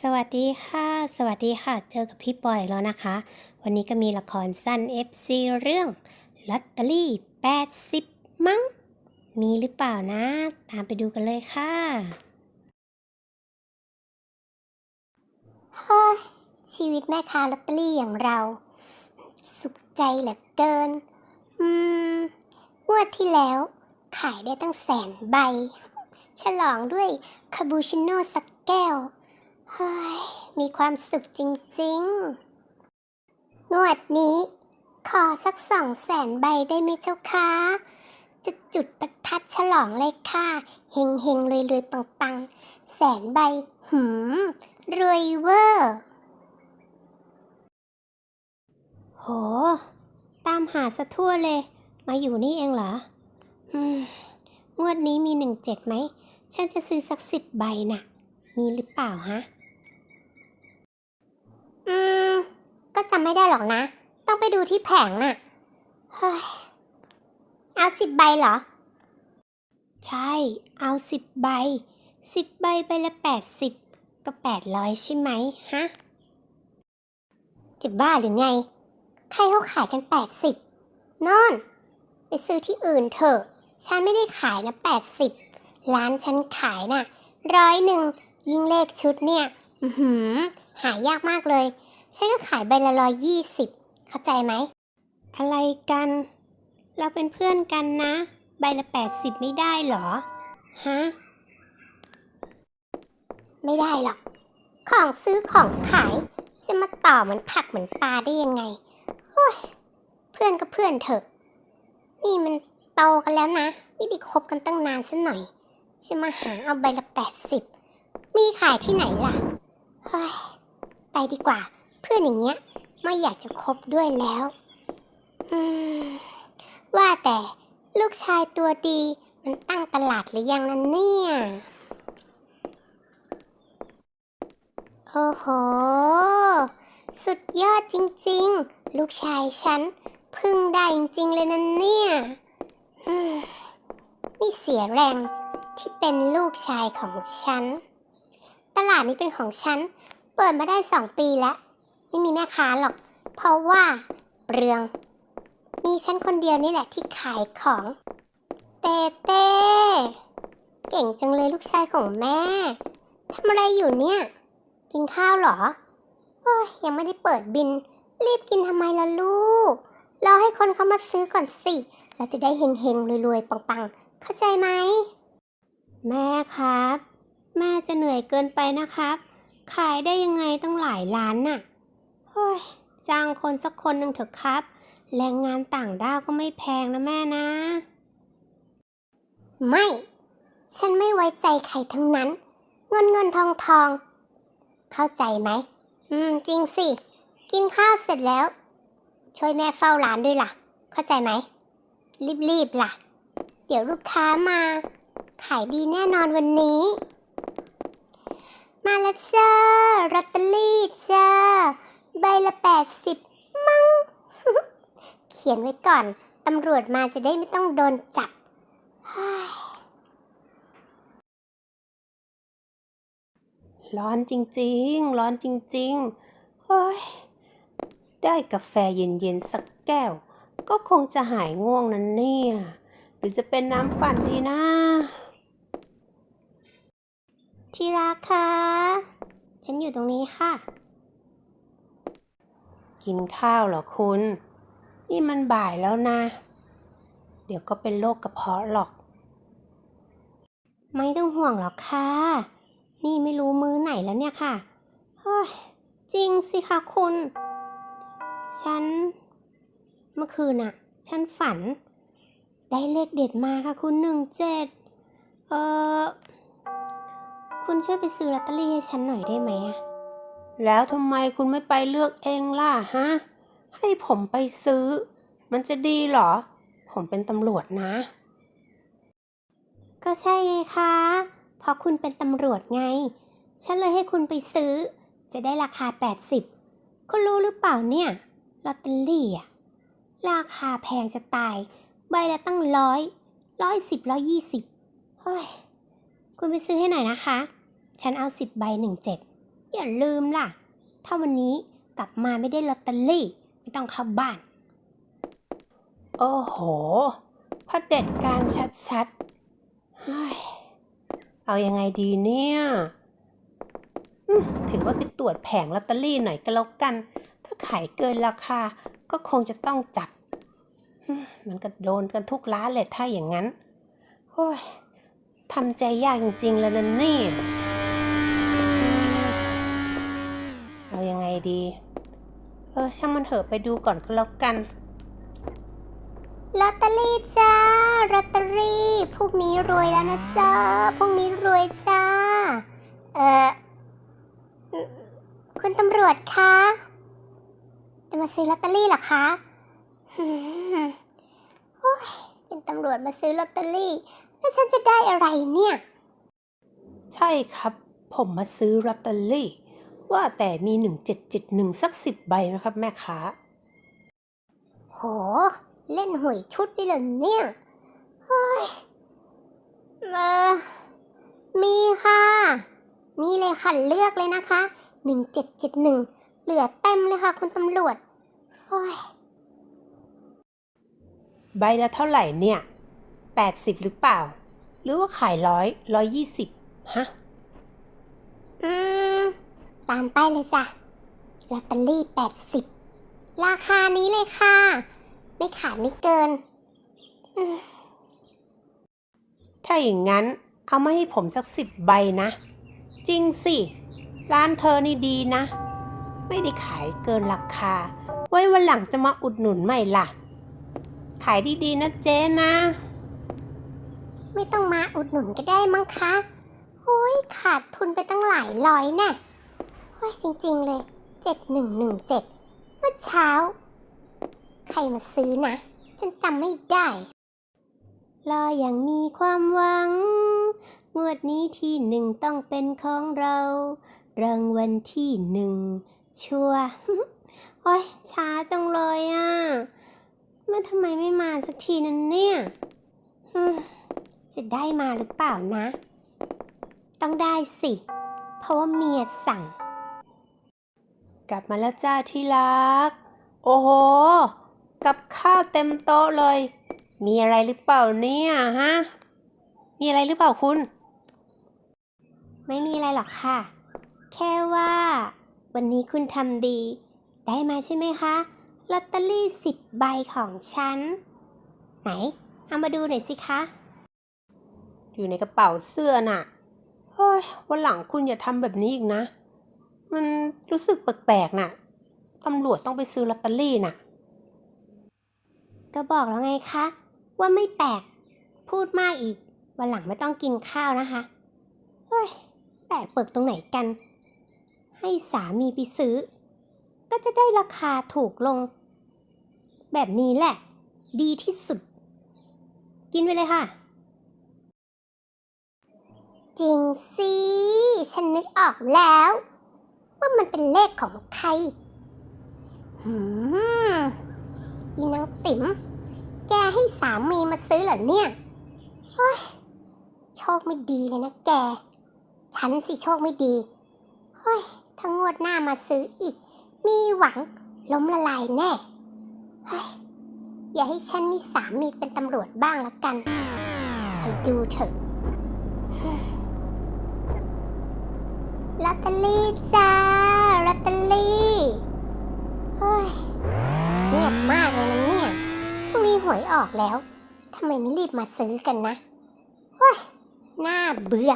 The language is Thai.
สวัสดีค่ะ สวัสดีค่ะ เจอกับพี่ปอยแล้วนะคะ วันนี้ก็มีละครสั้น FC เรื่องลอตเตอรี่ 80 มั้ง มีหรือเปล่านะ ตามไปดูกันเลยค่ะเฮ้ยชีวิตแม่ค้าลอตเตอรี่อย่างเรา สุขใจเหลือเกิน อืมงวดที่แล้วขายได้ตั้งแสนใบ ฉลองด้วยคาบูชิโน่สักแก้ว เฮ้ยมีความสุขจริงๆ งวดนี้ ขอสักสองแสนใบได้ไหมเจ้าคะจะจุดประทัดฉลองเลยค่ะเฮงเฮงรวยรวยปังปังๆแสนใบ หืม รวยเวอร์ โห ตามหาสะทั่วเลย มาอยู่นี่เองเหรอ อืม งวดนี้มีหนึ่งเจ็ดไหม ฉันจะซื้อสักสิบใบน่ะ มีหรือเปล่าฮะ อืม ก็จำไม่ได้หรอกนะ ต้องไปดูที่แผงน่ะ เฮ้ย เอาสิบใบเหรอ ใช่ เอาสิบใบ สิบใบใบละแปดสิบก็แปดร้อยใช่ไหมฮะ จะบ้าหรือไง ใครเขาขายกันแปดสิบนอน ไปซื้อที่อื่นเถอะ ฉันไม่ได้ขายนะแปดสิบร้านฉันขายน่ะร้อยหนึ่งยิ่งเลขชุดเนี่ย อือหือ หายากมากเลย ฉันก็ขายใบละร้อยยี่สิบ เข้าใจไหม อะไรกัน เราเป็นเพื่อนกันนะ ใบละแปดสิบไม่ได้เหรอ ฮะ ไม่ได้หรอก ของซื้อของขาย จะมาต่อเหมือนผักเหมือนปลาได้ยังไง โอ้ย เพื่อนก็เพื่อนเถอะ นี่มันโตกันแล้วนะ ไม่ได้คบกันตั้งนานซะหน่อย จะมาหาเอาใบละแปดสิบมีขายที่ไหนล่ะ เฮ้ยไปดีกว่า เพื่อนอย่างเงี้ย ไม่อยากจะคบด้วยแล้ว อืม ว่าแต่ลูกชายตัวดีมันตั้งตลาดหรือยังนั่นเนี่ย โอ้โห สุดยอดจริงๆ ลูกชายฉันพึ่งได้จริงๆเลยนั่นเนี่ยไม่เสียแรงที่เป็นลูกชายของฉัน ตลาดนี้เป็นของฉัน เปิดมาได้สองปีแล้ว ไม่มีแม่ค้าหรอก เพราะว่าเปลือง มีฉันคนเดียวนี่แหละที่ขายของ เต้เต้เก่งจังเลยลูกชายของแม่ทำอะไรอยู่เนี่ย กินข้าวเหรอโอ้ยยังไม่ได้เปิดบิน รีบกินทำไมล่ะลูก รอให้คนเขามาซื้อก่อนสิ เราจะได้เฮงเฮงๆรวยๆปังๆ เข้าใจไหม แม่ครับ แม่จะเหนื่อยเกินไปนะครับ ขายได้ยังไงตั้งหลายล้านน่ะเฮ้ยจ้างคนสักคนหนึ่งเถอะครับ แรงงานต่างด้าวก็ไม่แพงนะแม่นะ ไม่ ฉันไม่ไว้ใจใครทั้งนั้น เงินเงินทองทอง เข้าใจไหม อืม จริงสิ กินข้าวเสร็จแล้ว ช่วยแม่เฝ้าร้านด้วยล่ะ เข้าใจไหม รีบๆล่ะ เดี๋ยวลูกค้ามา ขายดีแน่นอนวันนี้ มาแล้วจ้าลอตเตอรี่จ้า ใบละแปดสิบมั้ง เขียนไว้ก่อน ตำรวจมาจะได้ไม่ต้องโดนจับร้อนจริงๆ ร้อนจริงๆ เฮ้ย ได้กาแฟเย็นๆ สักแก้ว ก็คงจะหายง่วงนั้นเนี่ย หรือจะเป็นน้ำปั่นดีนะ ที่รักคะฉันอยู่ตรงนี้ค่ะ กินข้าวเหรอคุณ นี่มันบ่ายแล้วนะ เดี๋ยวก็เป็นโรคกระเพาะหรอก ไม่ต้องห่วงหรอกค่ะ นี่ไม่รู้มื้อไหนแล้วเนี่ยค่ะ เฮ้ย จริงสิคะคุณ ฉัน เมื่อคืนอะฉันฝัน ได้เลขเด็ดมาค่ะคุณหนึ่งเจ็ด เออ คุณช่วยไปซื้อลอตเตอรี่ให้ฉันหน่อยได้ไหมอะแล้วทำไมคุณไม่ไปเลือกเองล่ะฮะ ให้ผมไปซื้อ มันจะดีเหรอ ผมเป็นตำรวจนะ ก็ใช่ไงคะเพราะคุณเป็นตำรวจไง ฉันเลยให้คุณไปซื้อ จะได้ราคา 80 คุณรู้หรือเปล่าเนี่ยลอตเตอรี่อะราคาแพงจะตาย ใบละตั้งร้อยร้อยสิบร้อยยี่สิบเฮ้ย คุณไปซื้อให้หน่อยนะคะ ฉันเอาสิบใบหนึ่งเจ็ดอย่าลืมล่ะ ถ้าวันนี้กลับมาไม่ได้ลอตเตอรี่ไม่ต้องเข้าบ้าน โอ้โหพระเด็จการชัดๆเฮ้ยเอายังไงดีเนี่ยถือว่าไปตรวจแผงลอตเตอรี่หน่อยก็แล้วกัน ถ้าขายเกินราคาก็คงจะต้องจับอืมมันก็โดนกันทุกร้านเลยถ้าอย่างนั้น โอ้ย ทำใจยากจริงๆเลยนะเนี่ยเอายังไงดี เออ ช่างมันเถอะไปดูก่อนก็แล้วกัน ลอตเตอรี่จ้า ลอตเตอรี่พรุ่งนี้รวยแล้วนะจ้าพรุ่งนี้รวยจ้า เออคุณตำรวจคะ จะมาซื้อลอตเตอรี่หรอคะโอ้ยเป็นตำรวจมาซื้อลอตเตอรี่ แล้วฉันจะได้อะไรเนี่ย ใช่ครับ ผมมาซื้อลอตเตอรี่ ว่าแต่มี 1771 สักสิบใบไหมครับแม่ค้า โห เล่นหวยชุดได้เลยเนี่ย เฮ้ยเออมีค่ะ นี่เลยค่ะเลือกเลยนะคะหนึ่งเจ็ดเจ็ดหนึ่งเหลือเต็มเลยค่ะคุณตำรวจ โอ้ย ใบละเท่าไหร่เนี่ย 80 หรือเปล่า หรือว่าขายร้อยร้อยยี่สิบฮะ อืม ตามป้ายเลยจ้ะลอตเตอรี่แปดสิบราคานี้เลยค่ะ ไม่ขาดไม่เกินอืมถ้าอย่างนั้น เอามาให้ผมสักสิบใบนะ จริงสิ ร้านเธอนี่ดีนะ ไม่ได้ขายเกินราคา ไว้วันหลังจะมาอุดหนุนใหม่ล่ะ ขายดีๆนะเจ๊นะ ไม่ต้องมาอุดหนุนก็ได้มั้งคะโอ้ยขาดทุนไปตั้งหลายร้อยแน่โอ้ยจริง ๆ เลยเจ็ดหนึ่งหนึ่งเจ็ดเมื่อเช้า ใครมาซื้อนะฉันจำไม่ได้รออย่างมีความหวัง งวดนี้ที่หนึ่งต้องเป็นของเรา รางวัลที่หนึ่งชัวโอ้ยช้าจังเลยอะเมื่อทำไมไม่มาสักทีนั้นเนี่ย จะได้มาหรือเปล่านะ ต้องได้สิ เพราะว่าเมียสั่ง กลับมาแล้วจ้าที่รัก โอ้โห กับข้าวเต็มโต๊ะเลย มีอะไรหรือเปล่าเนี่ยฮะ มีอะไรหรือเปล่าคุณ ไม่มีอะไรหรอกค่ะ แค่ว่า วันนี้คุณทำดี ได้มาใช่ไหมคะลอตเตอรี่สิบใบของฉัน ไหน เอามาดูหน่อยสิคะ อยู่ในกระเป๋าเสื้อน่ะเฮ้ยวันหลังคุณอย่าทำแบบนี้อีกนะ มันรู้สึกแปลกๆน่ะตำรวจต้องไปซื้อลอตเตอรี่น่ะ ก็บอกแล้วไงคะ ว่าไม่แปลก พูดมากอีก วันหลังไม่ต้องกินข้าวนะคะ เฮ้ย แปลกเปิกตรงไหนกัน ให้สามีไปซื้อ ก็จะได้ราคาถูกลง แบบนี้แหละ ดีที่สุด กินไปเลยค่ะ จริงสิ ฉันนึกออกแล้ว ว่ามันเป็นเลขของใครหืมอีนางติ๋ม แกให้สามีมาซื้อเหรอเนี่ยโอ้ยโชคไม่ดีเลยนะแก ฉันสิโชคไม่ดีเฮ้ยถ้างวดหน้ามาซื้ออีก มีหวังล้มละลายแน่เฮ้ยอย่าให้ฉันมีสามีเป็นตำรวจบ้างละกันให้ดูเถอะ ลอตเตอรี่จ้าลอตเตอรี่เฮ้ยเงียบมากเลยนะเนี่ยพรุ่งนี้หวยออกแล้วทำไมไม่รีบมาซื้อกันนะเฮ้ยน่าเบื่อ